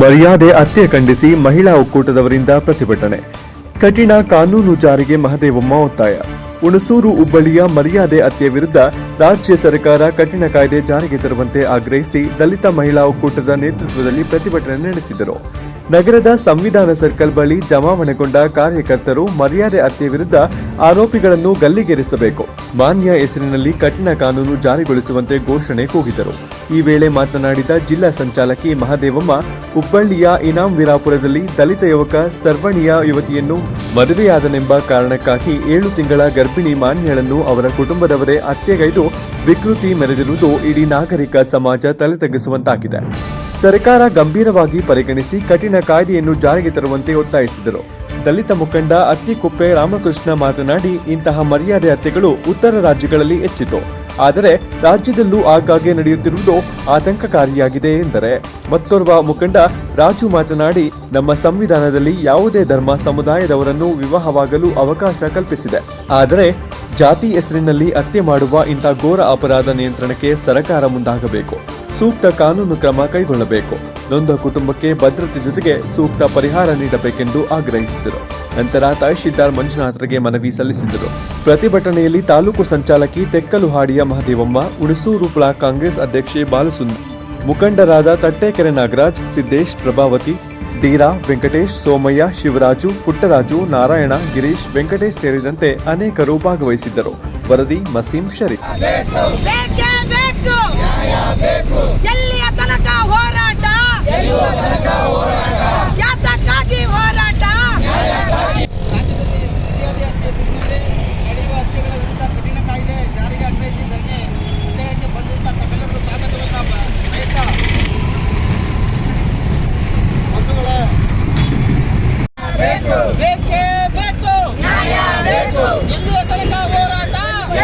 ಮರ್ಯಾದೆ ಹತ್ಯೆ ಖಂಡಿಸಿ ಮಹಿಳಾ ಒಕ್ಕೂಟದವರಿಂದ ಪ್ರತಿಭಟನೆ. ಕಠಿಣ ಕಾನೂನು ಜಾರಿಗೆ ಮಹದೇವಮ್ಮ ಒತ್ತಾಯ ಹುಣಸೂರು ಹುಬ್ಬಳ್ಳಿಯ ಮರ್ಯಾದೆ ಹತ್ಯೆ ವಿರುದ್ಧ ರಾಜ್ಯ ಸರ್ಕಾರ ಕಠಿಣ ಕಾಯ್ದೆ ಜಾರಿಗೆ ತರುವಂತೆ ಆಗ್ರಹಿಸಿ ದಲಿತ ಮಹಿಳಾ ಒಕ್ಕೂಟದ ನೇತೃತ್ವದಲ್ಲಿ ಪ್ರತಿಭಟನೆ ನಡೆಸಿದರು. ನಗರದ ಸಂವಿಧಾನ ಸರ್ಕಲ್ ಬಳಿ ಜಮಾವಣೆಗೊಂಡ ಕಾರ್ಯಕರ್ತರು ಮರ್ಯಾದೆ ಹತ್ಯೆ ವಿರುದ್ಧ ಆರೋಪಿಗಳನ್ನು ಗಲ್ಲಿಗೇರಿಸಬೇಕು. ಮಾನ್ಯ ಹೆಸರಿನಲ್ಲಿ ಕಠಿಣ ಕಾನೂನು ಜಾರಿಗೊಳಿಸುವಂತೆ ಘೋಷಣೆ ಕೂಗಿದರು. ಈ ವೇಳೆ ಮಾತನಾಡಿದ ಜಿಲ್ಲಾ ಸಂಚಾಲಕಿ ಮಹದೇವಮ್ಮ, ಹುಬ್ಬಳ್ಳಿಯ ಇನಾಂ ವಿರಾಪುರದಲ್ಲಿ ದಲಿತ ಯುವಕ ಸರ್ವಣಿಯ ಯುವತಿಯನ್ನು ಮದುವೆಯಾದನೆಂಬ ಕಾರಣಕ್ಕಾಗಿ ಏಳು ತಿಂಗಳ ಗರ್ಭಿಣಿ ಮಾನ್ಯಳನ್ನು ಅವರ ಕುಟುಂಬದವರೇ ಹತ್ಯೆಗೈದು ವಿಕೃತಿ ಮೆರೆದಿರುವುದು ಇಡೀ ನಾಗರಿಕ ಸಮಾಜ ತಲೆತಗ್ಗಿಸುವಂತಾಗಿದೆ ಸರ್ಕಾರ ಗಂಭೀರವಾಗಿ ಪರಿಗಣಿಸಿ ಕಠಿಣ ಕಾಯ್ದೆಯನ್ನು ಜಾರಿಗೆ ತರುವಂತೆ ಒತ್ತಾಯಿಸಿದರು. ದಲಿತ ಮುಖಂಡ ಅತ್ತಿಕುಪ್ಪೆ ರಾಮಕೃಷ್ಣ ಮಾತನಾಡಿ, ಇಂತಹ ಮರ್ಯಾದೆ ಹತ್ಯೆಗಳು ಉತ್ತರ ರಾಜ್ಯಗಳಲ್ಲಿ ಹೆಚ್ಚಿತು. ಆದರೆ ರಾಜ್ಯದಲ್ಲೂ ಆಗಾಗ್ಗೆ ನಡೆಯುತ್ತಿರುವುದು ಆತಂಕಕಾರಿಯಾಗಿದೆ ಎಂದರೆ, ಮತ್ತೋರ್ವ ಮುಖಂಡ ರಾಜು ಮಾತನಾಡಿ, ನಮ್ಮ ಸಂವಿಧಾನದಲ್ಲಿ ಯಾವುದೇ ಧರ್ಮ ಸಮುದಾಯದವರನ್ನು ವಿವಾಹವಾಗಲು ಅವಕಾಶ ಕಲ್ಪಿಸಿದೆ. ಆದರೆ ಜಾತಿ ಹೆಸರಿನಲ್ಲಿ ಹತ್ಯೆ ಮಾಡುವ ಇಂಥ ಘೋರ ಅಪರಾಧ ನಿಯಂತ್ರಣಕ್ಕೆ ಸರ್ಕಾರ ಮುಂದಾಗಬೇಕು. ಸೂಕ್ತ ಕಾನೂನು ಕ್ರಮ ಕೈಗೊಳ್ಳಬೇಕು. ನೊಂದ ಕುಟುಂಬಕ್ಕೆ ಭದ್ರತೆ ಜೊತೆಗೆ ಸೂಕ್ತ ಪರಿಹಾರ ನೀಡಬೇಕೆಂದು ಆಗ್ರಹಿಸಿದರು. ನಂತರ ತಹಶೀಲ್ದಾರ್ ಮಂಜುನಾಥರಿಗೆ ಮನವಿ ಸಲ್ಲಿಸಿದರು. ಪ್ರತಿಭಟನೆಯಲ್ಲಿ ತಾಲೂಕು ಸಂಚಾಲಕಿ ತೆಕ್ಕಲುಹಾಡಿಯ ಮಹದೇವಮ್ಮ, ಹುಣಸೂರು ಬ್ಲಾಕ್ ಕಾಂಗ್ರೆಸ್ ಅಧ್ಯಕ್ಷೆ ಬಾಲಸುಂದರ್ ಮುಖಂಡರಾದ ತಟ್ಟೆಕೆರೆ ನಾಗರಾಜ್, ಸಿದ್ದೇಶ್ ಪ್ರಭಾವತಿ, ಡೀರಾ ವೆಂಕಟೇಶ್ ಸೋಮಯ್ಯ, ಶಿವರಾಜು, ಪುಟ್ಟರಾಜು, ನಾರಾಯಣ, ಗಿರೀಶ್, ವೆಂಕಟೇಶ್ ಸೇರಿದಂತೆ ಅನೇಕರು ಭಾಗವಹಿಸಿದ್ದರು. ವರದಿ ಮಸೀಂ ಶರೀಫ್. ಬೇಕೇ ಬೇಕು